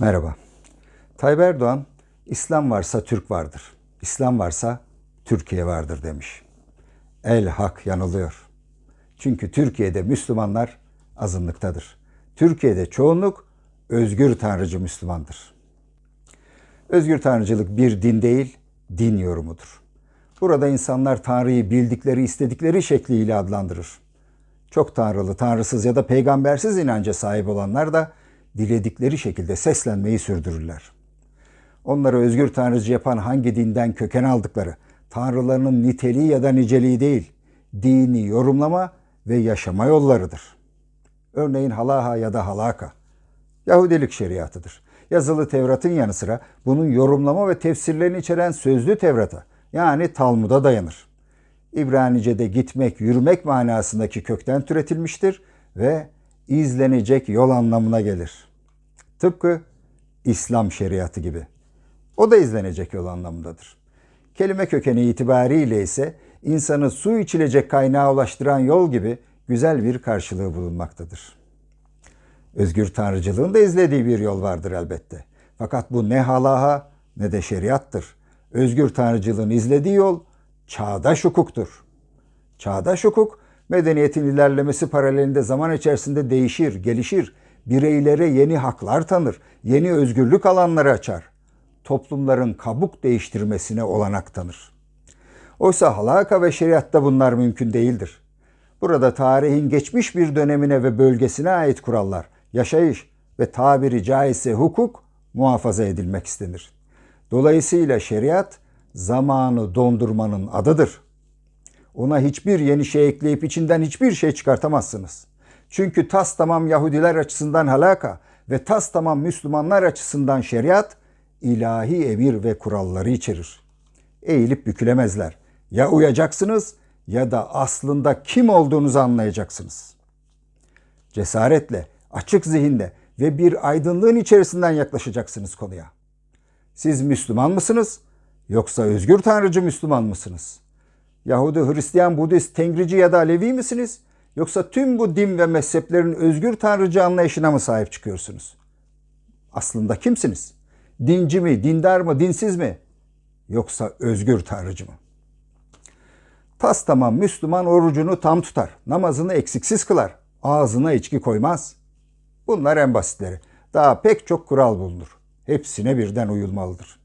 Merhaba. Tayyip Erdoğan, İslam varsa Türk vardır. İslam varsa Türkiye vardır demiş. El hak yanılıyor. Çünkü Türkiye'de Müslümanlar azınlıktadır. Türkiye'de çoğunluk özgür tanrıcı Müslümandır. Özgür tanrıcılık bir din değil, din yorumudur. Burada insanlar Tanrı'yı bildikleri, istedikleri şekliyle adlandırır. Çok tanrılı, tanrısız ya da peygambersiz inanca sahip olanlar da diledikleri şekilde seslenmeyi sürdürürler. Onları özgür tanrıcı yapan hangi dinden köken aldıkları, tanrılarının niteliği ya da niceliği değil, dini yorumlama ve yaşama yollarıdır. Örneğin halaha ya da halaka, Yahudilik şeriatıdır. Yazılı Tevrat'ın yanı sıra bunun yorumlama ve tefsirlerini içeren sözlü Tevrat'a yani Talmud'a dayanır. İbranice'de gitmek, yürümek manasındaki kökten türetilmiştir ve izlenecek yol anlamına gelir. Tıpkı İslam şeriatı gibi. O da izlenecek yol anlamındadır. Kelime kökeni itibariyle ise insanı su içilecek kaynağa ulaştıran yol gibi güzel bir karşılığı bulunmaktadır. Özgür tanrıcılığın da izlediği bir yol vardır elbette. Fakat bu ne halaha ne de şeriattır. Özgür tanrıcılığın izlediği yol çağdaş hukuktur. Çağdaş hukuk medeniyetin ilerlemesi paralelinde zaman içerisinde değişir, gelişir, bireylere yeni haklar tanır, yeni özgürlük alanları açar. Toplumların kabuk değiştirmesine olanak tanır. Oysa halaka ve şeriatta bunlar mümkün değildir. Burada tarihin geçmiş bir dönemine ve bölgesine ait kurallar, yaşayış ve tabiri caizse hukuk muhafaza edilmek istenir. Dolayısıyla şeriat zamanı dondurmanın adıdır. Ona hiçbir yeni şey ekleyip içinden hiçbir şey çıkartamazsınız. Çünkü tas tamam Yahudiler açısından halaka ve tas tamam Müslümanlar açısından şeriat ilahi emir ve kuralları içerir. Eğilip bükülemezler. Ya uyacaksınız ya da aslında kim olduğunuzu anlayacaksınız. Cesaretle, açık zihinde ve bir aydınlığın içerisinden yaklaşacaksınız konuya. Siz Müslüman mısınız yoksa özgür tanrıcı Müslüman mısınız? Yahudi, Hristiyan, Budist, Tengrici ya da Alevi misiniz? Yoksa tüm bu din ve mezheplerin özgür tanrıcı anlayışına mı sahip çıkıyorsunuz? Aslında kimsiniz? Dinci mi, dindar mı, dinsiz mi? Yoksa özgür tanrıcı mı? Tas tamam Müslüman orucunu tam tutar, namazını eksiksiz kılar, ağzına içki koymaz. Bunlar en basitleri. Daha pek çok kural bulunur. Hepsine birden uyulmalıdır.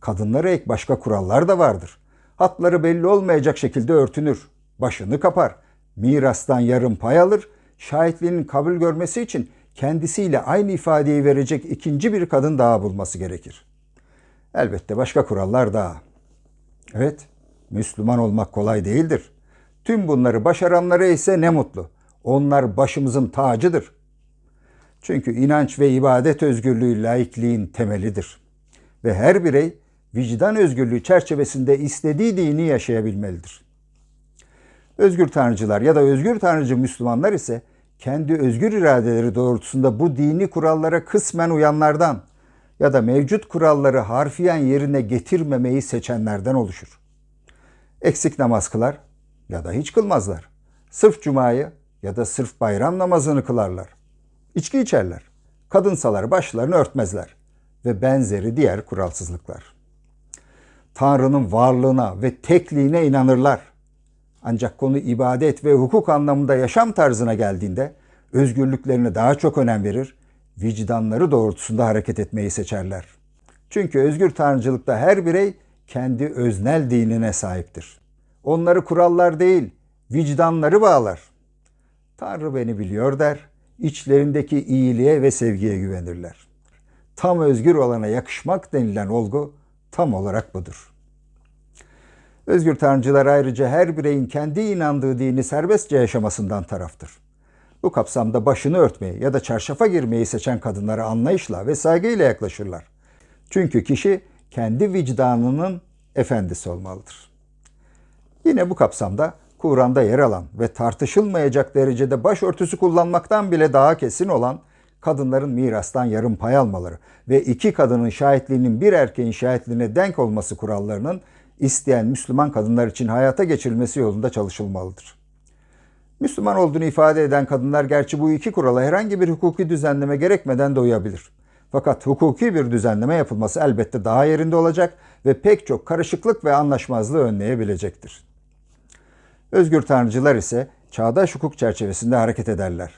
Kadınlara ek başka kurallar da vardır. Hatları belli olmayacak şekilde örtünür, başını kapar, mirastan yarım pay alır, şahitliğinin kabul görmesi için kendisiyle aynı ifadeyi verecek ikinci bir kadın daha bulması gerekir. Elbette başka kurallar daha. Evet, Müslüman olmak kolay değildir. Tüm bunları başaranlara ise ne mutlu. Onlar başımızın tacıdır. Çünkü inanç ve ibadet özgürlüğü laikliğin temelidir. Ve her birey vicdan özgürlüğü çerçevesinde istediği dini yaşayabilmelidir. Özgür tanrıcılar ya da özgür tanrıcı Müslümanlar ise kendi özgür iradeleri doğrultusunda bu dini kurallara kısmen uyanlardan ya da mevcut kuralları harfiyen yerine getirmemeyi seçenlerden oluşur. Eksik namaz kılar ya da hiç kılmazlar. Sırf cumayı ya da sırf bayram namazını kılarlar. İçki içerler. Kadınsalar başlarını örtmezler ve benzeri diğer kuralsızlıklar. Tanrı'nın varlığına ve tekliğine inanırlar. Ancak konu ibadet ve hukuk anlamında yaşam tarzına geldiğinde özgürlüklerine daha çok önem verir, vicdanları doğrultusunda hareket etmeyi seçerler. Çünkü özgür tanrıcılıkta her birey kendi öznel dinine sahiptir. Onları kurallar değil, vicdanları bağlar. Tanrı beni biliyor der, içlerindeki iyiliğe ve sevgiye güvenirler. Tam özgür olana yakışmak denilen olgu tam olarak budur. Özgür tanrıcılar ayrıca her bireyin kendi inandığı dini serbestçe yaşamasından taraftır. Bu kapsamda başını örtmeyi ya da çarşafa girmeyi seçen kadınlara anlayışla ve saygıyla yaklaşırlar. Çünkü kişi kendi vicdanının efendisi olmalıdır. Yine bu kapsamda Kur'an'da yer alan ve tartışılmayacak derecede başörtüsü kullanmaktan bile daha kesin olan kadınların mirastan yarım pay almaları ve iki kadının şahitliğinin bir erkeğin şahitliğine denk olması kurallarının isteyen Müslüman kadınlar için hayata geçirilmesi yolunda çalışılmalıdır. Müslüman olduğunu ifade eden kadınlar gerçi bu iki kurala herhangi bir hukuki düzenleme gerekmeden de uyabilir. Fakat hukuki bir düzenleme yapılması elbette daha yerinde olacak ve pek çok karışıklık ve anlaşmazlığı önleyebilecektir. Özgür tanrıcılar ise çağdaş hukuk çerçevesinde hareket ederler.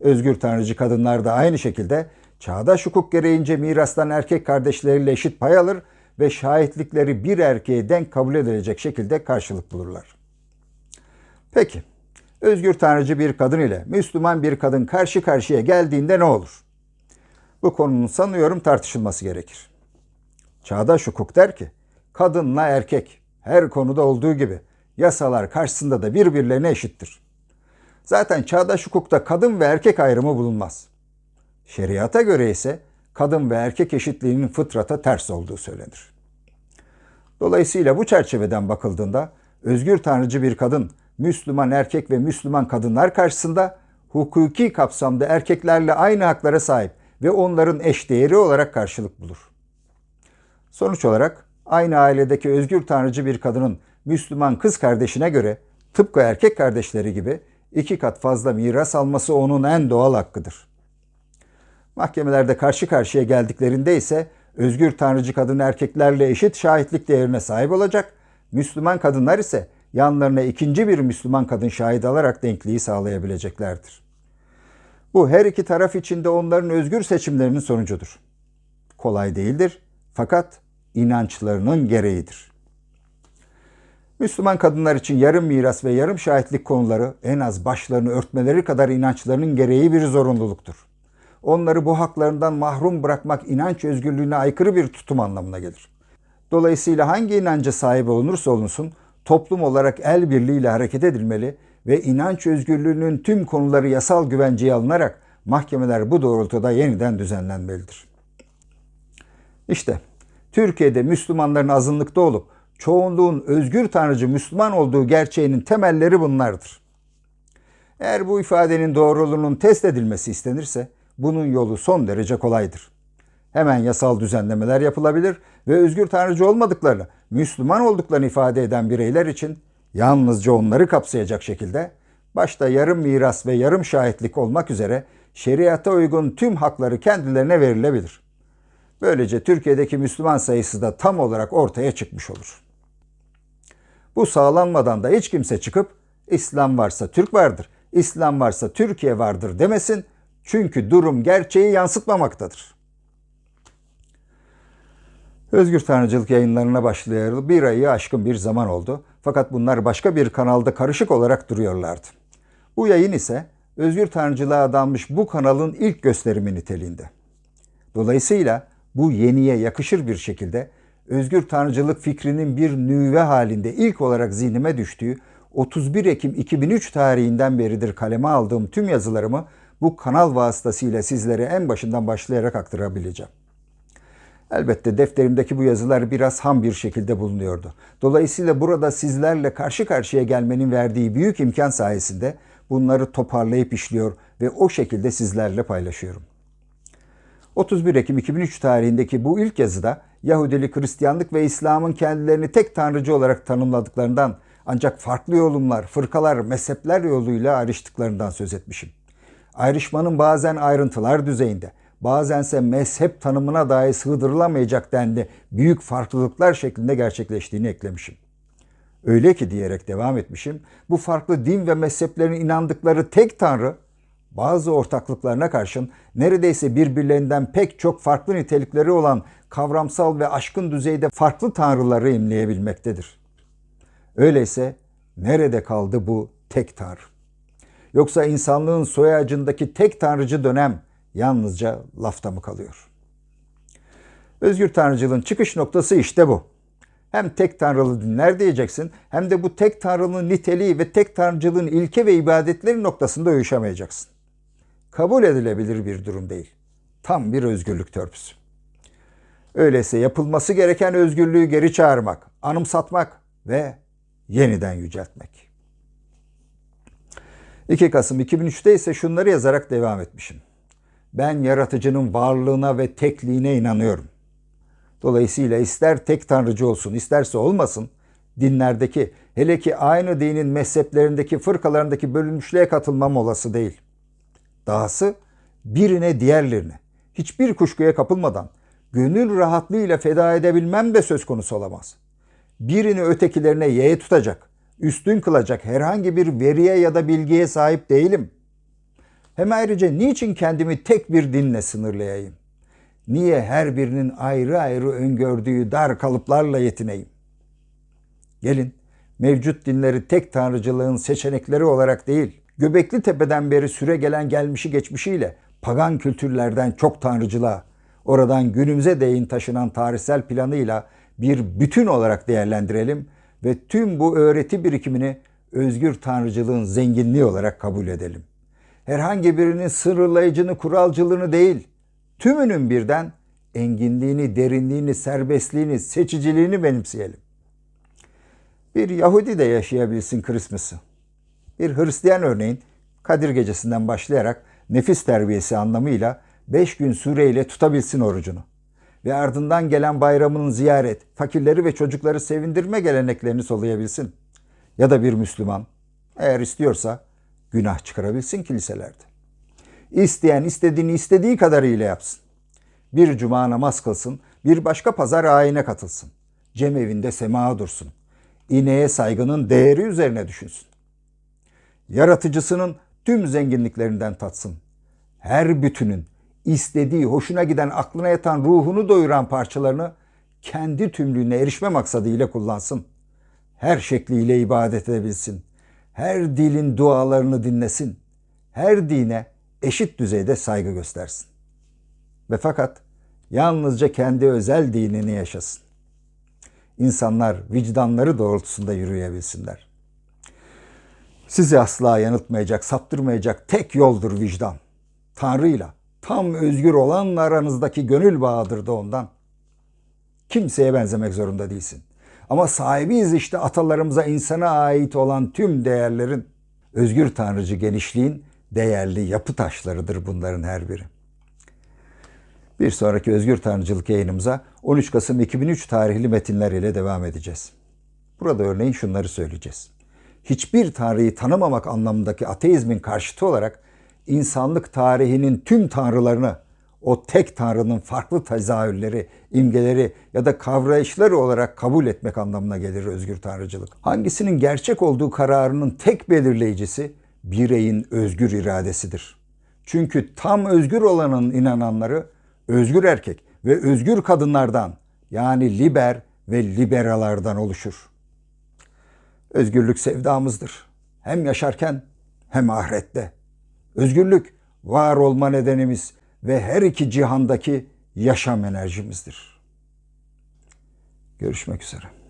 Özgür tanrıcı kadınlar da aynı şekilde çağdaş hukuk gereğince mirastan erkek kardeşleriyle eşit pay alır ve şahitlikleri bir erkeğe denk kabul edilecek şekilde karşılık bulurlar. Peki, özgür tanrıcı bir kadın ile Müslüman bir kadın karşı karşıya geldiğinde ne olur? Bu konunun sanıyorum tartışılması gerekir. Çağdaş hukuk der ki, kadınla erkek her konuda olduğu gibi yasalar karşısında da birbirlerine eşittir. Zaten çağdaş hukukta kadın ve erkek ayrımı bulunmaz. Şeriata göre ise kadın ve erkek eşitliğinin fıtrata ters olduğu söylenir. Dolayısıyla bu çerçeveden bakıldığında özgür tanrıcı bir kadın Müslüman erkek ve Müslüman kadınlar karşısında hukuki kapsamda erkeklerle aynı haklara sahip ve onların eşdeğeri olarak karşılık bulur. Sonuç olarak aynı ailedeki özgür tanrıcı bir kadının Müslüman kız kardeşine göre tıpkı erkek kardeşleri gibi iki kat fazla miras alması onun en doğal hakkıdır. Mahkemelerde karşı karşıya geldiklerinde ise özgür tanrıcı kadın erkeklerle eşit şahitlik değerine sahip olacak, Müslüman kadınlar ise yanlarına ikinci bir Müslüman kadın şahit alarak denkliği sağlayabileceklerdir. Bu her iki taraf için de onların özgür seçimlerinin sonucudur. Kolay değildir fakat inançlarının gereğidir. Müslüman kadınlar için yarım miras ve yarım şahitlik konuları en az başlarını örtmeleri kadar inançlarının gereği bir zorunluluktur. Onları bu haklarından mahrum bırakmak inanç özgürlüğüne aykırı bir tutum anlamına gelir. Dolayısıyla hangi inanca sahip olunursa olunsun toplum olarak el birliğiyle hareket edilmeli ve inanç özgürlüğünün tüm konuları yasal güvenceye alınarak mahkemeler bu doğrultuda yeniden düzenlenmelidir. İşte Türkiye'de Müslümanların azınlıkta olup çoğunluğun özgür tanrıcı Müslüman olduğu gerçeğinin temelleri bunlardır. Eğer bu ifadenin doğruluğunun test edilmesi istenirse bunun yolu son derece kolaydır. Hemen yasal düzenlemeler yapılabilir ve özgür tanrıcı olmadıklarını, Müslüman olduklarını ifade eden bireyler için yalnızca onları kapsayacak şekilde başta yarım miras ve yarım şahitlik olmak üzere şeriata uygun tüm hakları kendilerine verilebilir. Böylece Türkiye'deki Müslüman sayısı da tam olarak ortaya çıkmış olur. Bu sağlanmadan da hiç kimse çıkıp İslam varsa Türk vardır, İslam varsa Türkiye vardır demesin. Çünkü durum gerçeği yansıtmamaktadır. Özgür Tanrıcılık yayınlarına başlayalı bir ayı aşkın bir zaman oldu. Fakat bunlar başka bir kanalda karışık olarak duruyorlardı. Bu yayın ise Özgür Tanrıcılığa adanmış bu kanalın ilk gösterimi niteliğinde. Dolayısıyla bu yeniye yakışır bir şekilde özgür tanrıcılık fikrinin bir nüve halinde ilk olarak zihnime düştüğü 31 Ekim 2003 tarihinden beridir kaleme aldığım tüm yazılarımı bu kanal vasıtasıyla sizlere en başından başlayarak aktarabileceğim. Elbette defterimdeki bu yazılar biraz ham bir şekilde bulunuyordu. Dolayısıyla burada sizlerle karşı karşıya gelmenin verdiği büyük imkan sayesinde bunları toparlayıp işliyor ve o şekilde sizlerle paylaşıyorum. 31 Ekim 2003 tarihindeki bu ilk yazıda Yahudilik, Hristiyanlık ve İslam'ın kendilerini tek tanrıcı olarak tanımladıklarından ancak farklı yorumlar, fırkalar, mezhepler yoluyla ayrıştıklarından söz etmişim. Ayrışmanın bazen ayrıntılar düzeyinde, bazense mezhep tanımına dahi sığdırılamayacak denli büyük farklılıklar şeklinde gerçekleştiğini eklemişim. Öyle ki diyerek devam etmişim, bu farklı din ve mezheplerin inandıkları tek tanrı bazı ortaklıklarına karşın neredeyse birbirlerinden pek çok farklı nitelikleri olan kavramsal ve aşkın düzeyde farklı tanrıları imleyebilmektedir. Öyleyse nerede kaldı bu tek tanrı? Yoksa insanlığın soy ağacındaki tek tanrıcı dönem yalnızca lafta mı kalıyor? Özgür tanrıcılığın çıkış noktası işte bu. Hem tek tanrılı dinler diyeceksin hem de bu tek tanrılığın niteliği ve tek tanrıcılığın ilke ve ibadetleri noktasında uyuşamayacaksın. Kabul edilebilir bir durum değil. Tam bir özgürlük törpüsü. Öyleyse yapılması gereken özgürlüğü geri çağırmak, anımsatmak ve yeniden yüceltmek. 2 Kasım 2003'te ise şunları yazarak devam etmişim. Ben yaratıcının varlığına ve tekliğine inanıyorum. Dolayısıyla ister tek tanrıcı olsun isterse olmasın dinlerdeki hele ki aynı dinin mezheplerindeki fırkalarındaki bölünmüşlüğe katılmam olası değil. Dahası birine diğerlerine hiçbir kuşkuya kapılmadan gönül rahatlığıyla feda edebilmem de söz konusu olamaz. Birini ötekilerine yeğe tutacak, üstün kılacak herhangi bir veriye ya da bilgiye sahip değilim. Hem ayrıca niçin kendimi tek bir dinle sınırlayayım? Niye her birinin ayrı ayrı öngördüğü dar kalıplarla yetineyim? Gelin mevcut dinleri tek tanrıcılığın seçenekleri olarak değil, Göbekli Tepe'den beri süre gelen gelmişi geçmişiyle pagan kültürlerden çok tanrıcılığa, oradan günümüze değin taşınan tarihsel planıyla bir bütün olarak değerlendirelim ve tüm bu öğreti birikimini özgür tanrıcılığın zenginliği olarak kabul edelim. Herhangi birinin sınırlayıcını, kuralcılığını değil, tümünün birden enginliğini, derinliğini, serbestliğini, seçiciliğini benimseyelim. Bir Yahudi de yaşayabilsin Christmas'ı. Bir Hristiyan örneğin Kadir Gecesi'nden başlayarak nefis terbiyesi anlamıyla 5 gün süreyle tutabilsin orucunu. Ve ardından gelen bayramının ziyaret, fakirleri ve çocukları sevindirme geleneklerini soluyabilsin. Ya da bir Müslüman eğer istiyorsa günah çıkarabilsin kiliselerde. İsteyen istediğini istediği kadarıyla yapsın. Bir cuma namaz kılsın, bir başka pazar ayine katılsın. Cem evinde sema dursun. İneğe saygının değeri üzerine düşünsün. Yaratıcısının tüm zenginliklerinden tatsın. Her bütünün istediği, hoşuna giden, aklına yatan, ruhunu doyuran parçalarını kendi tümlüğüne erişme maksadıyla kullansın. Her şekliyle ibadet edebilsin. Her dilin dualarını dinlesin. Her dine eşit düzeyde saygı göstersin. Ve fakat yalnızca kendi özel dinini yaşasın. İnsanlar vicdanları doğrultusunda yürüyebilsinler. Sizi asla yanıltmayacak, saptırmayacak tek yoldur vicdan. Tanrı'yla tam özgür olanla aranızdaki gönül bağıdır da ondan. Kimseye benzemek zorunda değilsin. Ama sahibiyiz işte atalarımıza insana ait olan tüm değerlerin. Özgür tanrıcı genişliğin değerli yapı taşlarıdır bunların her biri. Bir sonraki Özgür Tanrıcılık yayınımıza 13 Kasım 2003 tarihli metinler ile devam edeceğiz. Burada örneğin şunları söyleyeceğiz. Hiçbir tanrıyı tanımamak anlamındaki ateizmin karşıtı olarak insanlık tarihinin tüm tanrılarını o tek tanrının farklı tezahürleri, imgeleri ya da kavrayışları olarak kabul etmek anlamına gelir özgür tanrıcılık. Hangisinin gerçek olduğu kararının tek belirleyicisi bireyin özgür iradesidir. Çünkü tam özgür olanın inananları özgür erkek ve özgür kadınlardan yani liber ve liberalardan oluşur. Özgürlük sevdamızdır. Hem yaşarken hem ahirette. Özgürlük var olma nedenimiz ve her iki cihandaki yaşam enerjimizdir. Görüşmek üzere.